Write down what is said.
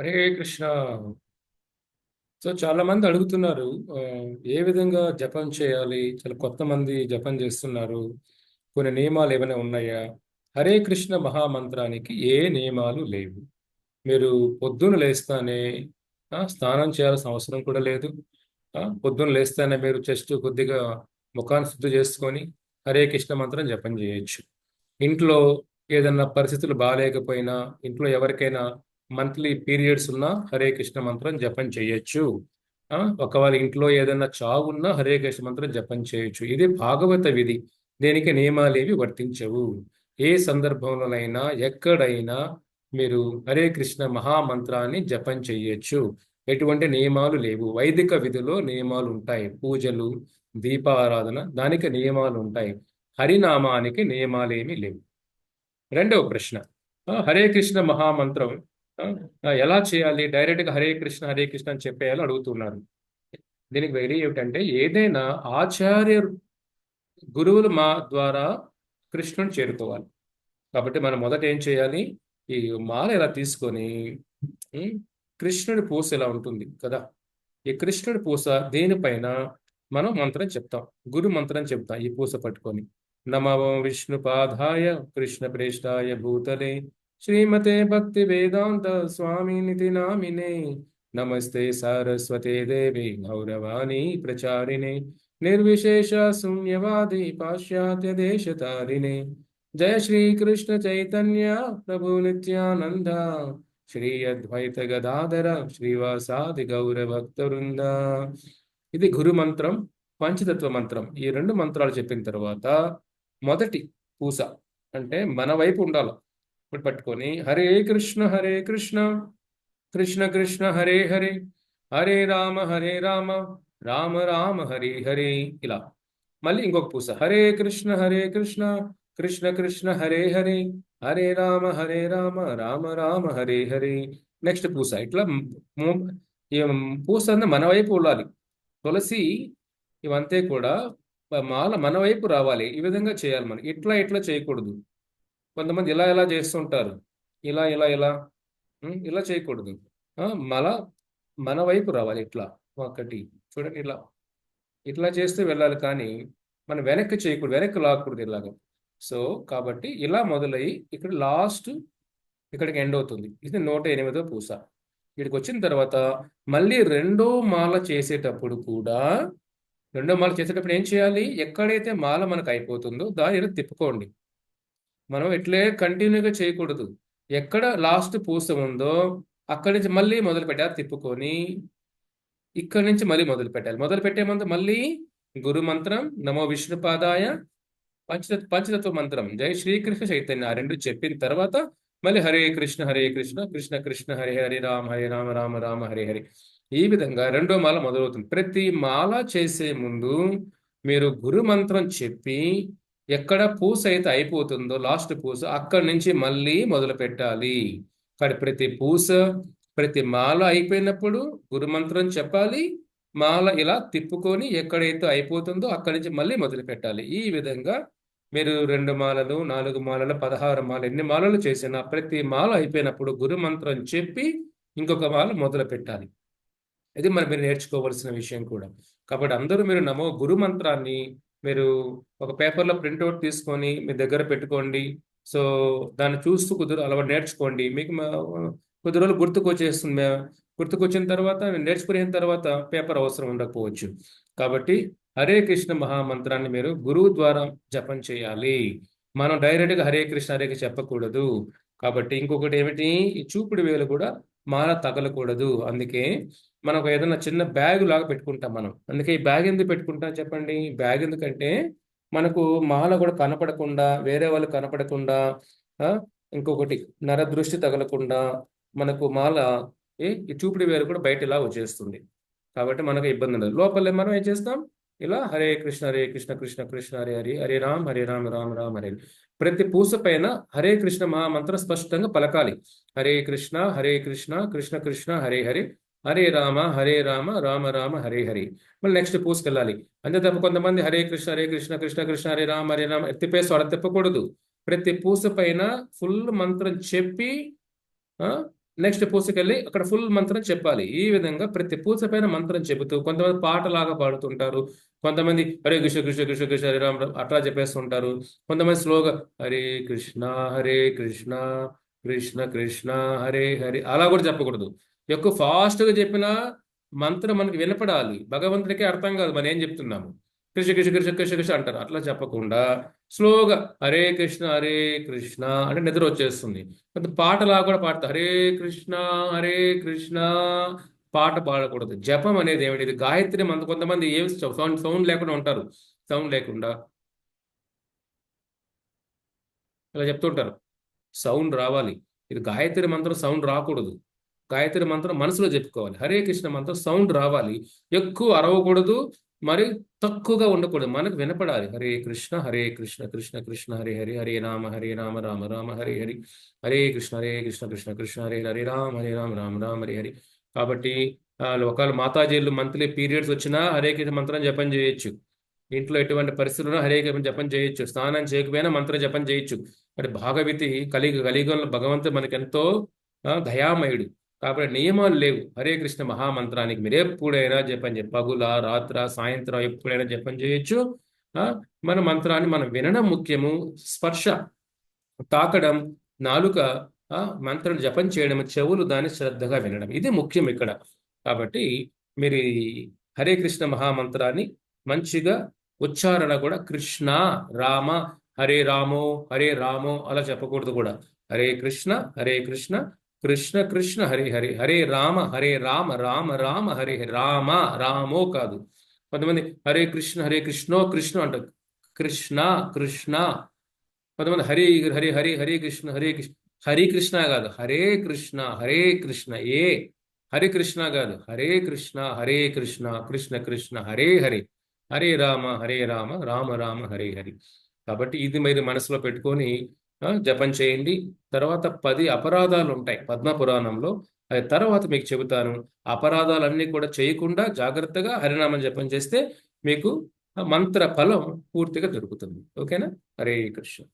Hare Krishna. So చాలా మంది అడుగుతున్నారు ఏ విధంగా జపం చేయాలి? చాలా కొత్త మంది జపం చేస్తున్నారు. కొన్ని నియమాలు ఏమైనా ఉన్నాయా? హరే కృష్ణ మహామంత్రానికి ఏ నియమాలు లేవు. మీరు పొద్దున లేస్తానే స్నానం చేయాల్సిన అవసరం కూడా లేదు. పొద్దున లేస్తానే మీరు జస్ట్ కొద్దిగా ముఖాన్ని శుద్ధి చేసుకొని హరే కృష్ణ మంత్రం జపం చేయొచ్చు. ఇంట్లో ఏదన్నా పరిస్థితులు బాగాలేకపోయినా ఇంట్లో ఎవరికైనా మంత్లీ పీరియడ్స్ ఉన్నా హరే కృష్ణ మంత్రం జపం చేయొచ్చు. ఆ, ఒకవేళ ఇంట్లో ఏదైనా చావు ఉన్నా హరే కృష్ణ మంత్రం జపం చేయొచ్చు. ఇది భాగవత విధి. దేనికి నియమాలేవి వర్తించవు. ఏ సందర్భంలోనైనా ఎక్కడైనా మీరు హరే కృష్ణ మహామంత్రాన్ని జపం చేయొచ్చు. ఎటువంటి నియమాలు లేవు. వైదిక విధిలో నియమాలు ఉంటాయి. పూజలు దీపారాధన దానికి నియమాలు ఉంటాయి. హరినామానికి నియమాలేమీ లేవు. రెండవ ప్రశ్న. హరే కృష్ణ మహామంత్రం ఎలా చేయాలి? డైరెక్ట్గా హరే కృష్ణ హరే కృష్ణ అని చెప్పేయాలని అడుగుతున్నారు. దీనికి వెరీ ఏమిటంటే ఏదైనా ఆచార్య గురువులు మా ద్వారా కృష్ణుని చేరుకోవాలి. కాబట్టి మనం మొదట ఏం చేయాలి? ఈ మాల ఇలా తీసుకొని కృష్ణుడి పూస ఇలా ఉంటుంది కదా? ఈ కృష్ణుడి పూస దేనిపైన మనం మంత్రం చెప్తాం. గురు మంత్రం చెప్తాం ఈ పూస పట్టుకొని. నమవం విష్ణు పాదాయ కృష్ణ ప్రేష్టాయ భూతలే శ్రీమతే భక్తి వేదాంత స్వామినితి నామినే. నమస్తే సారస్వతే దేవి గౌరవాణి ప్రచారిణే. నిర్విశేష శూన్యవాది పాశ్చాత్య దేశతారిణే. జయ శ్రీ కృష్ణ చైతన్య ప్రభు నిత్యానంద. శ్రీ అద్వైత గదాధర శ్రీవాసాది గౌర భక్తవృంద ఇది గురు మంత్రం పంచతత్వ మంత్రం. ఈ రెండు మంత్రాలు చెప్పిన తర్వాత మొదటి పూస అంటే మన వైపు ఉండాలి. ఇప్పుడు పట్టుకొని హరే కృష్ణ హరే కృష్ణ కృష్ణ కృష్ణ హరే హరే హరే రామ హరే రామ రామ రామ హరే హరే ఇలా. మళ్ళీ ఇంకొక పూస. హరే కృష్ణ హరే కృష్ణ కృష్ణ కృష్ణ హరే హరే హరే రామ హరే రామ రామ రామ హరే హరే. నెక్స్ట్ పూస. ఇట్లా పూస అన్న మన వైపు ఉండాలి. తులసి ఇవంతే కూడా మాల మన వైపు రావాలి. ఈ విధంగా చేయాలి మనం. ఇట్లా ఇట్లా చేయకూడదు. కొంతమంది ఇలా ఇలా చేస్తుంటారు. ఇలా ఇలా ఇలా. ఇలా చేయకూడదు. ఆ, మల మన వైపు రావాలి ఇట్లా. ఒకటి. చూడండి ఇలా ఇట్లా చేస్తే వెళ్ళాలి కానీ మనం వెనక్కి చేయకూడదు. వెనక్కి లాక్కూడదు ఇలాగా. సో కాబట్టి ఇలా మొదలయ్యి ఇక్కడ లాస్ట్ ఇక్కడికి ఎండ్ అవుతుంది. ఇది నూట ఎనిమిదో పూస. ఇక్కడికి వచ్చిన తర్వాత మళ్ళీ రెండో మాల చేసేటప్పుడు కూడా రెండో మాల చేసేటప్పుడు ఏం చేయాలి? ఎక్కడైతే మాల మనకు అయిపోతుందో దాన్ని తిప్పుకోండి. మనం ఇట్లే కంటిన్యూగా చేయకూడదు. ఎక్కడ లాస్ట్ పూస ఉందో అక్కడి నుంచి మళ్ళీ మొదలు పెట్టాలి తిప్పుకొని. ఇక్కడి నుంచి మళ్ళీ మొదలు పెట్టాలి. మొదలు పెట్టే ముందు మళ్ళీ గురు మంత్రం నమో విష్ణుపాదాయ పంచతత్వ పంచతత్వ మంత్రం. జై శ్రీకృష్ణ చైతన్య. ఆ రెండు చెప్పిన తర్వాత మళ్ళీ హరే కృష్ణ హరే కృష్ణ కృష్ణ కృష్ణ హరే హరి రామ హరే రామ రామ రామ హరే హరే. ఈ విధంగా రెండో మాల మొదలవుతుంది. ప్రతి మాల చేసే ముందు మీరు గురు మంత్రం చెప్పి ఎక్కడ పూస అయితే అయిపోతుందో లాస్ట్ పూస అక్కడి నుంచి మళ్ళీ మొదలు పెట్టాలి కానీ ప్రతి పూస ప్రతి మాల అయిపోయినప్పుడు గురు మంత్రం చెప్పాలి. మాల ఇలా తిప్పుకొని ఎక్కడైతే అయిపోతుందో అక్కడి నుంచి మళ్ళీ మొదలు పెట్టాలి ఈ విధంగా మీరు రెండు మాలలు నాలుగు మాలలు పదహారు మాలలు ఎన్ని మాలలు చేసినా ప్రతి మాల అయిపోయినప్పుడు గురు మంత్రం చెప్పి ఇంకొక మాల మొదలు పెట్టాలి ఇది మరి మీరు నేర్చుకోవాల్సిన విషయం కూడా. కాబట్టి అందరూ మీరు నమో గురు మంత్రాన్ని మీరు ఒక పేపర్లో ప్రింట్అవుట్ తీసుకొని మీ దగ్గర పెట్టుకోండి. సో దాన్ని చూస్తూ కుదురు అలవాటు నేర్చుకోండి. మీకు కొద్ది రోజులు గుర్తుకొచ్చేస్తుంది గుర్తుకొచ్చిన తర్వాత నేర్చుకునే తర్వాత పేపర్ అవసరం ఉండకపోవచ్చు. కాబట్టి హరే కృష్ణ మహామంత్రాన్ని మీరు గురువు ద్వారా జపం చేయాలి. మనం డైరెక్ట్గా హరే కృష్ణ హరే కృష్ణ చెప్పకూడదు. కాబట్టి ఇంకొకటి ఏమిటి? ఈ చూపుడు వేలు కూడా మాల తగలకూడదు. అందుకే మనకు ఏదైనా చిన్న బ్యాగ్ లాగా పెట్టుకుంటాం మనం. అందుకే ఈ బ్యాగ్ ఎందుకు పెట్టుకుంటాం చెప్పండి? బ్యాగ్ ఎందుకంటే మనకు మాల కూడా కనపడకుండా వేరే వాళ్ళు కనపడకుండా ఇంకొకటి ఇంకొకటి నరదృష్టి తగలకుండా మనకు మాల ఏ, ఈ చూపిడి వేరు కూడా బయట ఇలా వచ్చేస్తుంది. కాబట్టి మనకు ఇబ్బంది ఉండదు. లోపల మనం ఏం చేస్తాం? ఇలా హరే కృష్ణ హరే కృష్ణ కృష్ణ కృష్ణ హరే హరి హరే రామ్ హరే రామ్ రామ్ రామ్ హరే ప్రతి పూస పైన హరే కృష్ణ మహామంత్రం స్పష్టంగా పలకాలి. హరే కృష్ణ హరే కృష్ణ కృష్ణ కృష్ణ హరే హరే. హరే రామ హరే రామ రామ రామ హరే హరి. మళ్ళీ నెక్స్ట్ పూసుకెళ్ళాలి. అంతే తప్ప కొంతమంది హరే కృష్ణ హరే కృష్ణ కృష్ణ కృష్ణ హరే రామ హరే రామ తిప్పేసి అలా తిప్పకూడదు. ప్రతి పూస పైన ఫుల్ మంత్రం చెప్పి ఆ, నెక్స్ట్ పూసకెళ్ళి అక్కడ ఫుల్ మంత్రం చెప్పాలి. ఈ విధంగా ప్రతి పూస పైన మంత్రం చెబుతూ కొంతమంది పాటలాగా పాడుతుంటారు. కొంతమంది హరే కృష్ణ కృష్ణ కృష్ణ కృష్ణ హరే రామ రామ అట్లా చెప్పేస్తుంటారు. కొంతమంది స్లోగా హరే కృష్ణ హరే కృష్ణ కృష్ణ కృష్ణ హరే హరే అలా కూడా చెప్పకూడదు. ఎక్కువ ఫాస్ట్గా చెప్పిన మంత్రం మనకి వినపడాలి. భగవంతుడికే అర్థం కాదు. మనం ఏం చెప్తున్నాము? కృష్ణ కృష్ణ కృష్ణ కృష్ణ కృష్ణ అంటారు. అట్లా చెప్పకుండా స్లోగా హరే కృష్ణ హరే కృష్ణ అంటే నిద్ర వచ్చేస్తుంది. కొంత పాటలా కూడా పాడతారు హరే కృష్ణ హరే కృష్ణ పాట పాడకూడదు. జపం అనేది ఏమిటి? ఇది గాయత్రి మంది కొంతమంది ఏం సౌండ్ సౌండ్ లేకుండా ఉంటారు. సౌండ్ లేకుండా ఇలా చెప్తుంటారు. సౌండ్ రావాలి. ఇది గాయత్రి మంత్రం సౌండ్ రాకూడదు. గాయత్రి మంత్రం మనసులో చెప్పుకోవాలి. హరే కృష్ణ మంత్రం సౌండ్ రావాలి. ఎక్కువ అరవకూడదు మరి తక్కువగా ఉండకూడదు. మనకు వినపడాలి. హరే కృష్ణ హరే కృష్ణ కృష్ణ కృష్ణ హరే హరి హరే రామ హరే రామ రామ రామ హరే హరి. హరే కృష్ణ హరే కృష్ణ కృష్ణ కృష్ణ హరే హరే రామ హరే రామ రామ రామ హరే హరి. కాబట్టి ఒకవేళ మాతాజీలు మంత్లీ పీరియడ్స్ వచ్చినా హరే కృష్ణ మంత్రం జపం చేయొచ్చు. ఇంట్లో ఎటువంటి పరిస్థితుల్లో హరే కృష్ణ జపం చేయొచ్చు. స్నానం చేయకపోయినా మంత్రం జపం చేయొచ్చు. మరి భాగవతి కలిగ కలిగంలో భగవంతుడు మనకెంతో దయామయుడు. కాబట్టి నియమాలు లేవు. హరే కృష్ణ మహామంత్రానికి మీరు ఎప్పుడైనా జపం చేయ పగుల రాత్ర సాయంత్రం ఎప్పుడైనా జపం చేయొచ్చు. ఆ, మన మంత్రాన్ని మనం వినడం ముఖ్యము. స్పర్శ తాకడం నాలుక మంత్రం జపం చేయడం చెవులు దాన్ని శ్రద్ధగా వినడం. ఇది ముఖ్యం ఇక్కడ. కాబట్టి మీరు హరే కృష్ణ మహామంత్రాన్ని మంచిగా ఉచ్చారణ కూడా కృష్ణ రామ హరే రామో హరే రామో అలా చెప్పకూడదు కూడా. హరే కృష్ణ హరే కృష్ణ కృష్ణ కృష్ణ హరే హరే హరే రామ హరే రామ రామ రామ హరే రామ రామో కాదు. కొంతమంది హరే కృష్ణ హరే కృష్ణో కృష్ణ అంటారు. కృష్ణ కృష్ణ. కొంతమంది హరి హరి హరి హరే కృష్ణ హరే కృష్ణ. హరి కృష్ణ కాదు. హరే కృష్ణ హరే కృష్ణ ఏ. హరి కృష్ణ కాదు. హరే కృష్ణ హరే కృష్ణ కృష్ణ కృష్ణ హరే హరే. హరే రామ హరే రామ రామ రామ హరే హరి. కాబట్టి ఇది మీరు మనసులో పెట్టుకొని జపం చేయండి. తర్వాత పది అపరాధాలు ఉంటాయి పద్మ పురాణంలో. అది తర్వాత మీకు చెబుతాను. అపరాధాలన్నీ కూడా చేయకుండా జాగ్రత్తగా హరినామం జపం చేస్తే మీకు మంత్ర ఫలం పూర్తిగా దొరుకుతుంది. ఓకేనా? హరే కృష్ణ.